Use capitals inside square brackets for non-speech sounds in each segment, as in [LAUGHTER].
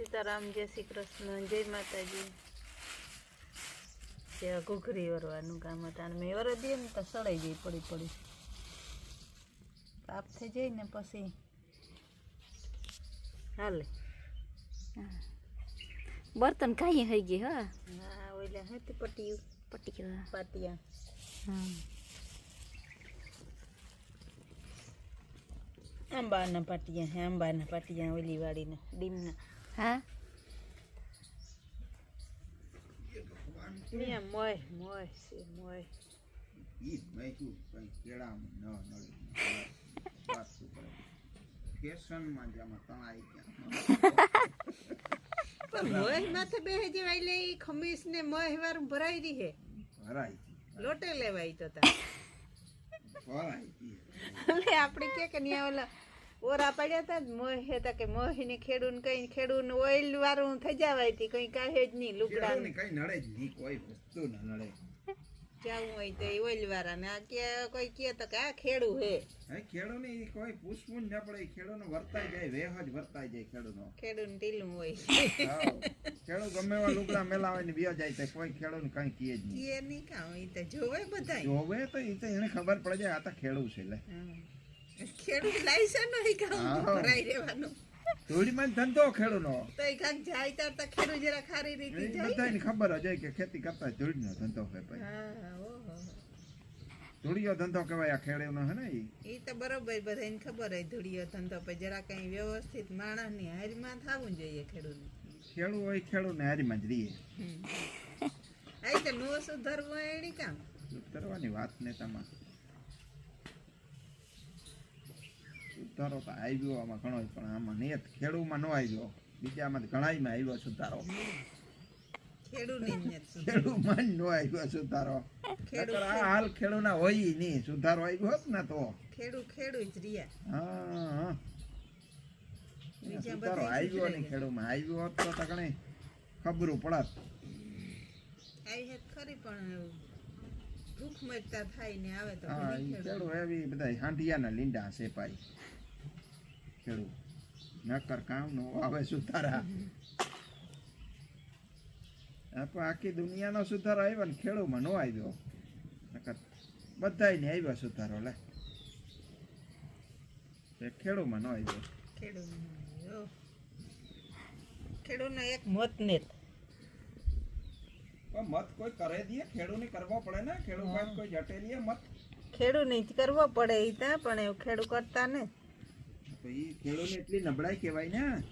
સીતારામ જય શ્રી કૃષ્ણ જય માતાજી. ત્યાં ઘૂઘરી વરવાનું કામ હતા અને મેં વર દઈએ ને તો સડાઈ ગઈ પડી પડી. પાપ થઈ જાય ને પછી હાલે. બર્તન કાંઈ થઈ ગઈ હા? હા ઓલા હતી પટ્ટીયું પટ્ટી પાટિયા. આંબાના પાટિયા હે આંબાના પાટિયા ઓલી વાળીના ડીમના. ફેશનમાં તણાઈ ગયા. પણ મોય માથે બેહે જેવા એટલે ઈ ખમીસ ને મોય વારું ભરાઈ રહી હે. ભરાઈ લોટે લેવાય તો તા ભરાઈ ગઈ એટલે આપણે કે કે ન્યા ઓલા ઓરા પડ્યા હતા જ મોહ હતા કે મોહીને ખેડૂન કઈ ખેડૂન ઓઇલ વાળું થઈ જવાય તી કઈ કાહે જ નહીં લુગડા કઈ નડે જ નહીં કોઈ વસ્તુ ન નડે. જાવું હોય તો ઓઇલ વાળા ને આ કે કોઈ કે તો કે આ ખેડૂ હે. હે ખેડૂને ઈ કોઈ પૂછવું જ ન પડે ઈ ખેડૂને વર્તાઈ જાય વેહ જ વર્તાઈ જાય ખેડૂ ને ઢીલું હોય. હાવ. ખેડૂ ગમે એવા લુગડા હોય ને બે જાય તો કોઈ ખેડૂને કઈ કે જ નહીં. એ નહીં કામ ઈ તો જોવે બધાય. જોવે તો ઈ તો એને ખબર પડે જાય આ તો ખેડૂ છે લે. હા. ખેડૂત લાયસન્સ નહીં કામ. ભરાઈ રહેવાનું. ધૂળીમાં ધંધો ખેડૂનો. તો એ કાંક જાય તાર તો ખેડૂત જરા ખારી રીતે જાય. બધાને ખબર જ હોય કે ખેતી કરતા ધૂળીનો ધંધો હોય ભાઈ. હા ઓહો. ધૂળીયો ધંધો કહેવાય આ ખેડૂનો હે ને ઈ. એ તો બરોબર બધાને ખબર હોય ધૂળિયો ધંધો પર જરા કઈ વ્યવસ્થિત માણસની હારીમાં થવું જોઈએ ખેડૂતને. ખેડૂ હોય ખેડૂને હારીમાં જ રહીએ. આ તો નો સુધરવું એની કામ. કરવાની વાત ને તમા સુધારો તો આવ્યો આમાં ઘણો પણ આમાં નિયત ખેડૂમાં ન આવ્યો. બીજામાં ઘણાયમાં આવ્યો સુધારો. ખેડૂમાં ન આવ્યો સુધારો. ખેડૂત નકર આ હાલ ખેડૂના હોય નહીં. સુધારો આવ્યો હોત ને તો. ખેડૂત ખેડૂત જ રહ્યા. હા હા. સુધારો આવ્યો નહીં. ખેડૂમાં આવ્યો હોત તો તો ખબરું પડત. આવી ખરી પણ મરતા થાય ને આવે તો હા ઘણી ઈ ખેડૂત. ખેડૂ એવી બધા હાંડિયાના લીંડા છે પાઈ ખેડૂ નકર કામ નો આવે સુધારા આખી દુનિયાનો સુધારો આવ્યો ને ખેડૂમાં નો આવ્યો નકર બધાયને આવ્યો સુધારો લે ખેડૂમાં નો આવ્યો ખેડૂ જો. એક મત ને મત કોઈ કરે દે ખેડૂને કરવો પડે ને ખેડૂ પાસે કોઈ જટેલીએ મત. ખેડૂ જ કરવો પડે ઈ ત્યાં પણ એવું ખેડૂ કરતા ને. તો ઈ ખેડૂને એટલી નબળાઈ કહેવાય ને.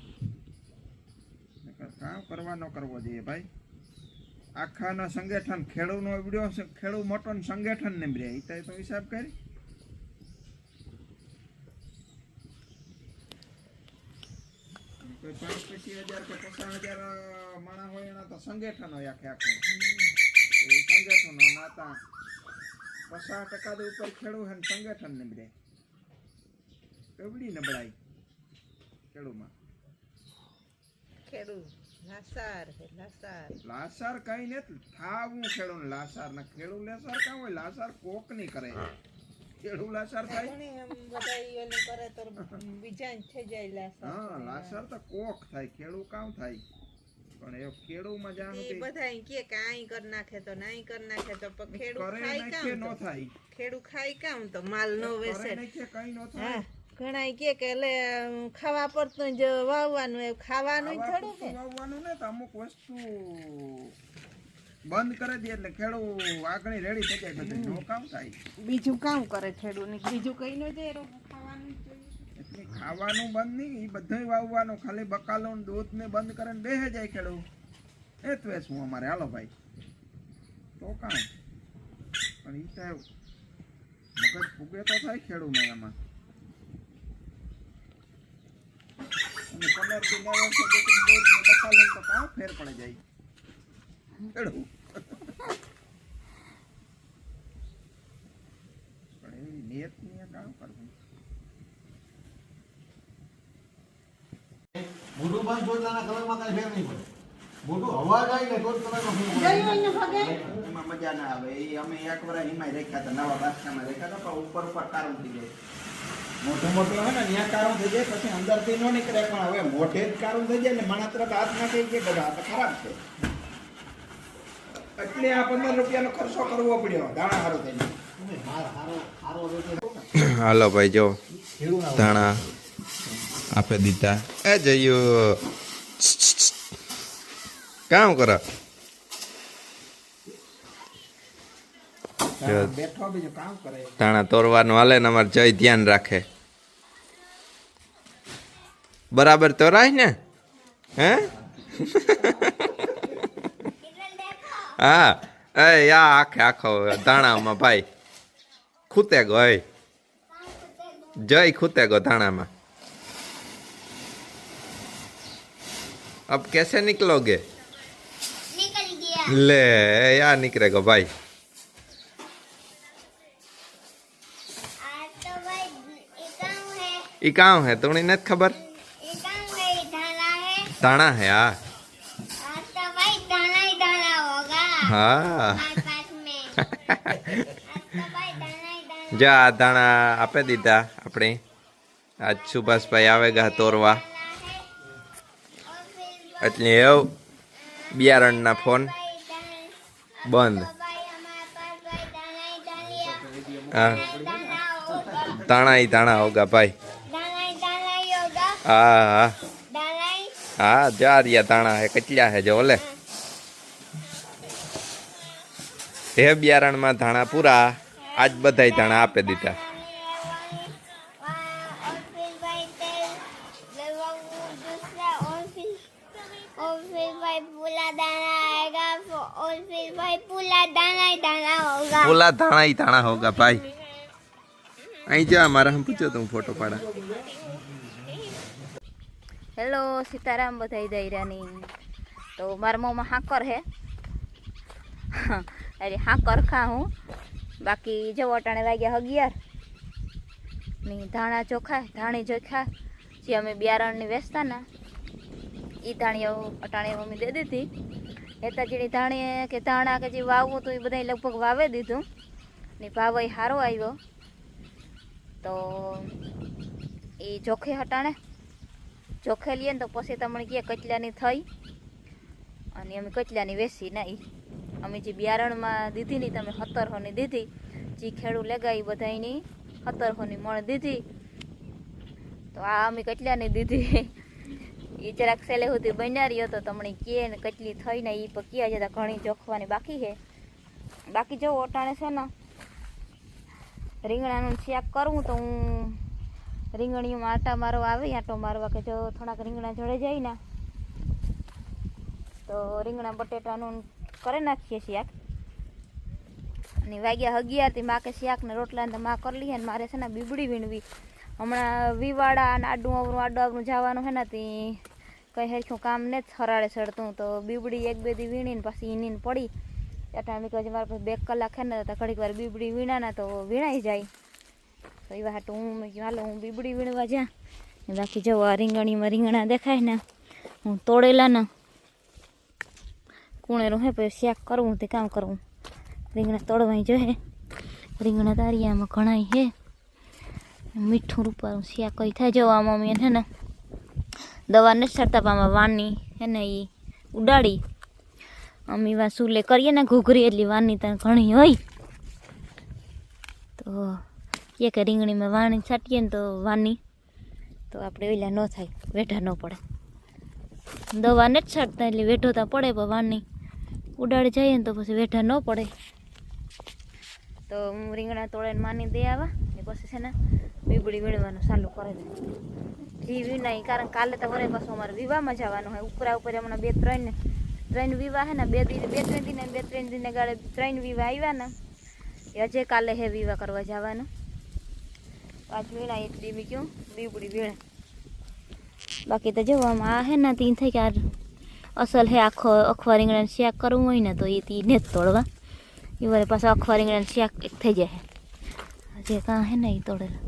કામ કરવાનો કરવો જોઈએ ભાઈ. આખાના સંગઠન ખેડૂનો વિડિયો ખેડૂ મોટો સંગઠન ને રે ઈ તો એ તો હિસાબ કરી. કોઈ પાંચ પચીસ હજાર કે પચાસ હજાર માણસ હોય એના તો સંગઠન હોય. આખે આખું સંગઠનો નાતા પચાસ ટકા તો ઉપર ખેડૂ હે સંગઠન ને રે કેવડી નબળાઈ ખેડૂમાં? ખેડૂત લાસાર લાસાર. લાસાર કઈ નથી. થાવું ખેડૂને લાસાર. ને ખેડૂ લાસાર કાં હોય લાસાર કોક નહીં કરે. ખેડૂ લાસાર થાય? એમ બધા ઈ કરે તો બીજા થઈ જાય લાસાર. હા લાસાર તો કોક થાય ખેડૂ કામ થાય. પણ એ ખેડૂમાં જ્યાં ઈ બધા કે કે આઈ કર નાખે તો નાઈ કર નાખે તો પણ ખાય નાખીએ કામ નો થાય. ખેડૂત ખાય કામ તો માલ નો કરે કઈ નો થાય. ઘણા કે કે લે ખાવા પડતું જ વાવવાનું ખાવાનું થોડું વાવવાનું ને તો અમુક વસ્તુ બંધ કરી દે એટલે ખેડૂ આગળ રેડી થઈ જાય બધું. નો કામ થાય. બીજું કામ કરે ખેડૂ ને બીજું કઈ ન દે ખાવાનું એટલે ખાવાનું બંધ નહીં એ બધું વાવવાનું. ખાલી બકાલો ને દૂધ ને બંધ કરીને બેહે જાય ખેડૂ. એ તો શું અમારે? હાલો ભાઈ. તો કામ. પણ એ તો મગજ ફૂગે તો થાય ખેડૂત એમાં. અને પંદર દિન વર્ષે દૂધ દૂધ ને બકાલો તો કાં ફેર પડી જાય. ખેડૂત પણ બંધ કલરમાં કાંઈ ફેર નહીં પડે. હવા જાય ને એમાં મજા ના આવે. એ અમે એક વાર હિમાય રાખ્યા હતા નવા બાદશાહમાં રાખ્યા હતા પણ ઉપર ઉપર કારું થઈ જાય. મોટું મોટું હોય ને ત્યાં કારું થઈ જાય પછી અંદરથી ન નીકળે પણ હવે મોઢે જ કારું થઈ જાય ને માણસ તરફ હાથ ના થઈ જાય બધા હાથ તો ખરાબ છે. એટલે આ પંદર રૂપિયાનો ખર્ચો કરવો પડ્યો દાણા સારું થઈને. હાલો ભાઈ જો. ધાણા આપે દીધા. એ જયું. કામ કરો. દાણા બેઠો બીજું કામ કરે. ધાણા તોરવાનું હાલે ને અમારે જય ધ્યાન રાખે. બરાબર તોરાય ને? હે? [LAUGHS] હા. એ આ આખે આખો ધાણામાં ભાઈ. ખૂતે ગો એ જય ખૂતે ગો ધાણામાં अब कैसे निकलोगे निकल गया ले या निकलेगा भाई आज तो भाई ये गाँव है ई गाँव है तुम्हें नहीं खबर ये गाँव है ये धाना है दाना है हाँ आज तो भाई धाना ही જો આ ધાણા આપી દીધા આપણે. આજ સુભાષભાઈ આવે ગા તોરવા. એટલે એવું બિયારણના ફોન બંધ. હા. તાણા ધાણા હોગા ભાઈ. હા હા. હા જા રહ્યા ધાણા હે, કેટલા હે જો, ઓલે. હે બિયારણમાં ધાણા પૂરા. આજ બધાય તાણે આપી દીધા. પૂલા ધાણા ઈ ધાણા હોગા ભાઈ. અહીં જા મારા હમ પૂછ્યો તું ફોટો પાડા. હેલો સીતારામ બધાઈ દૈરાની. તો મારા મોમાં હાકર હે. [LAUGHS] અરે, હાકર ખા હું. બાકી જો અટાણે વાગ્યા અગિયાર. ની ધાણા ચોખા, ધાણી ચોખા, જે અમે બિયારણની વેચતા ને એ ધાણીઓ અટાણે મમ્મી દે દીધી. નેતાજીની જેની ધાણી કે ધાણા કે જે વાવવું તો એ બધા લગભગ વાવે દીધું. ને ભાવ એ સારો આવ્યો. તો એ ચોખે હટાણે. ચોખે લઈએ ને તો પછી તમને કહે કચલાની થઈ. અને અમે કચલાની વેસી નહીં અમે જે બિયારણમાં દીધી ની તમે હતરહોની દીધી. જે ખેડૂ લગાવી બધાની હતરહોની મણ દીધી. તો આ અમે કેટલાની દીધી. એ જરાક સેલે સુધી બન્યા હતો તમને કહે ને કેટલી થઈ ને એ પણ કહે જતા ઘણી જોખવાની બાકી છે. બાકી જો ઓટાણે છે ને રીંગણાનું શાક કરવું તો હું રીંગણીઓમાં આટા મારવા આવે, આટો મારવા કે જો થોડાક રીંગણા જોડે જાય ને. તો રીંગણા બટેટાનું કરી નાખીએ શાક. અને વાગ્યા અગિયારથી માં કે શાક ને રોટલા ને તો માં કરી લઈએ ને મારે છે ને બીબડી વીણવી. હમણાં વિવાડા અને આડું આવરું આડું આવરું જવાનું છે ને તે કંઈ હરખું કામ ને જ હરાડે ચડતું તો બીબડી એક બે દી વીણીને પછી ઈનીને પડી. એટલે મેં કહ્યું મારા પાસે બે કલાક છે ને તો ઘડીક વાર બીબડી વીણાના તો વીણાઈ જાય. તો એવા હાટું હું મેં હાલો, હું બીબડી વીણવા જ્યાં. બાકી જો આ રીંગણીમાં રીંગણા દેખાય ને, હું તોડેલા ને કુણેરું હે, પછી શાક કરવું તે કામ કરવું. રીંગણા તોડવાય જોઈએ રીંગણા તારીયામાં ઘણાય હે. મીઠું રૂપારું શાક કઈ થાય જો મમ્મી હે ને દવા નથી છાડતા પામાં વાની હે ને એ ઉડાડી. અમે વા સુલે કરીએ ને ઘૂઘરી, એટલી વાની ત્યાં ઘણી હોય. તો એ કે રીંગણીમાં વાણી છાંટીએ ને તો વાની તો આપણે ઓલા ન થાય, વેઢા ન પડે. દવા નથી છાંટતા, એટલે વેઢો તો પડે, પણ વાની ઉડાડી જઈએ ને તો પછી વેઠા ન પડે. તો હું રીંગણા તોડીને માની દે આવા. ને પછી છે ને બીબડી વીણવાનું ચાલુ કરે છે. જી વીણાય કારણ કાલે તો વરે પાછું અમારે વિવાહમાં જવાનું હોય. ઉપરા ઉપર હમણાં બે ત્રણ ને ત્રણ વિવાહ હે ને, બે દિન બે ત્રણ દિને બે ત્રણ દિને ગાળે ત્રણ વિવાહ આવ્યા ને, એ હજે કાલે હે વિવાહ કરવા જવાનું. પાંચ વીણા એક દી મેં કહ્યું બીબડી વીણા બાકી તો જોવામાં આ હે ના તીન થઈ કે આ અસલ હે આખો અખવા રીંગણાનું શાક કરવું હોય ને તો એ તી ને જ તોડવા. એ વારે પાછા અખવા રીંગણાનું શાક એક થઈ જાય જે કાં હે ને એ તોડેલા.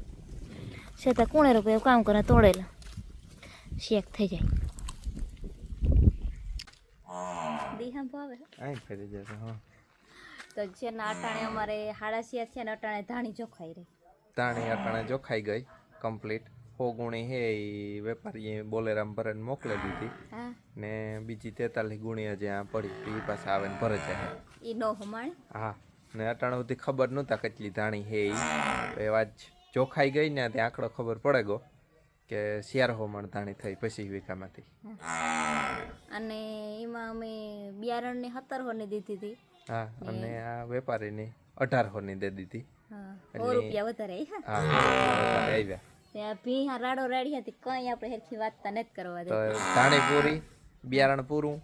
છે તો કોણે રૂપિયા કામ કરે તોડેલા. શેક થઈ જાય. દીહા ભાવે. અહીં ફરી જશે હા. તો છે ને અટાણે અમારે હાડાસિયા છે ને અટાણે ધાણી ચોખાઈ રહી. ધાણી અટાણે જોખાઈ ગઈ કમ્પ્લીટ ગુણી હે એ વેપારીએ બોલેરામ ભરીને મોકલી દીધી. ને બીજી તેતાલીસ ગુણી જ્યાં પડી હતી એ પાસે આવે ને ભરે જાય એ નો હમણ? હા. ને અટાણ સુધી ખબર નહોતા કેટલી ધાણી હે એ વાત ચોખાઈ ગઈ ને ત્યાં આંકડો ખબર પડે ગયો કે શિયાર હોમણ ધાણી થઈ પછી વીઘામાંથી. અને એમાં અમે બિયારણની સત્તરસો ની દીધી હતી. હા અને આ વેપારીની અઢારસોની દે દીધી. હા રૂપિયા વધારે આવ્યા ત્યાં ભીહા રાડો રાડી હતી કઈ આપણે હેરખી વાતતા નથી કરવા દે ધાણી બિયારણ પૂરું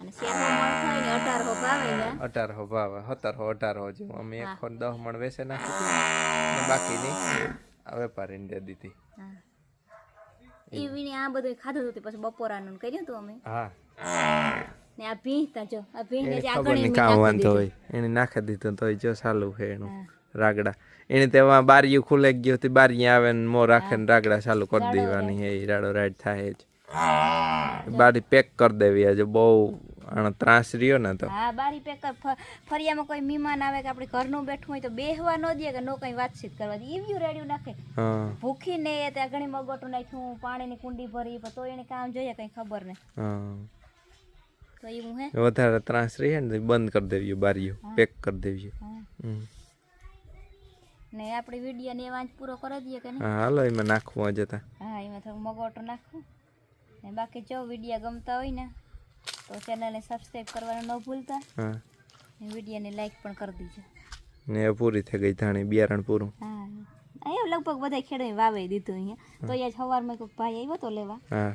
અને શેરનો મણ થાય ને અઢારસો ભાવે ને. અઢારસો ભાવ સત્તરસો અઢારસો જેવું. અમે એક ખોન દસ મણ વેચે નાખી અને બાકીની વેપારીને દે દીધી. હા. ઈ વીણે આ બધું ખાધું હતું પછી બપોરાનું કર્યું હતું અમે. હા. ને આ ભીંતા જો આ ભીંને જે આગળ કામ વાંધો હોય. એને નાખી દીધું તોય જો સારું છે એનું. રાગડા. એને તેમાં બારીયું ખુલે ગયું હતી બારી આવે ને મો રાખે ને રાગડા ચાલુ કરી દેવાની હે રાડો રાડ થાય જ. બારી પેક કરી દેવી આજે બહુ આનો ત્રાસ રહ્યો ને તો. હા બારી પેક કર. ફરિયામાં કોઈ મહેમાન આવે કે આપણે ઘરનું બેઠું હોય તો બેહવા ન દે કે નો કઈ વાતચીત કરવા દે. ઈવ્યું રેડિયું નાખે. હા. ભૂખી ને એ ત્યાં ઘણી મગોટું નાખ્યું પાણીની કુંડી ભરી તો એને કામ જોઈએ કઈ ખબર નહીં. હા. તો એવું હે. વધારે ત્રાસ રહે ને બંધ કરી દેવી બારીઓ પેક કરી દેવી. ને આપણે વીડિયો ને વાંચ પૂરો કરી દઈએ કે નહીં? હા હાલો એમાં નાખવું જતા હા એમાં થોડું મગોટો નાખું. ને બાકી જો વીડિયો ગમતા હોય ને તો ચેનલને સબસ્ક્રાઈબ કરવાનું ન ભૂલતા. હા. ને વિડીયોને લાઈક પણ કરી દીજો. ને પૂરી થઈ ગઈ ધાણી બિયારણ પૂરું. હા. અહીંયા લગભગ બધા ખેડૂત વાવે દીધું અહીંયા. તો અહીંયા સવારમાં કોઈક ભાઈ આવ્યો તો લેવા. હા.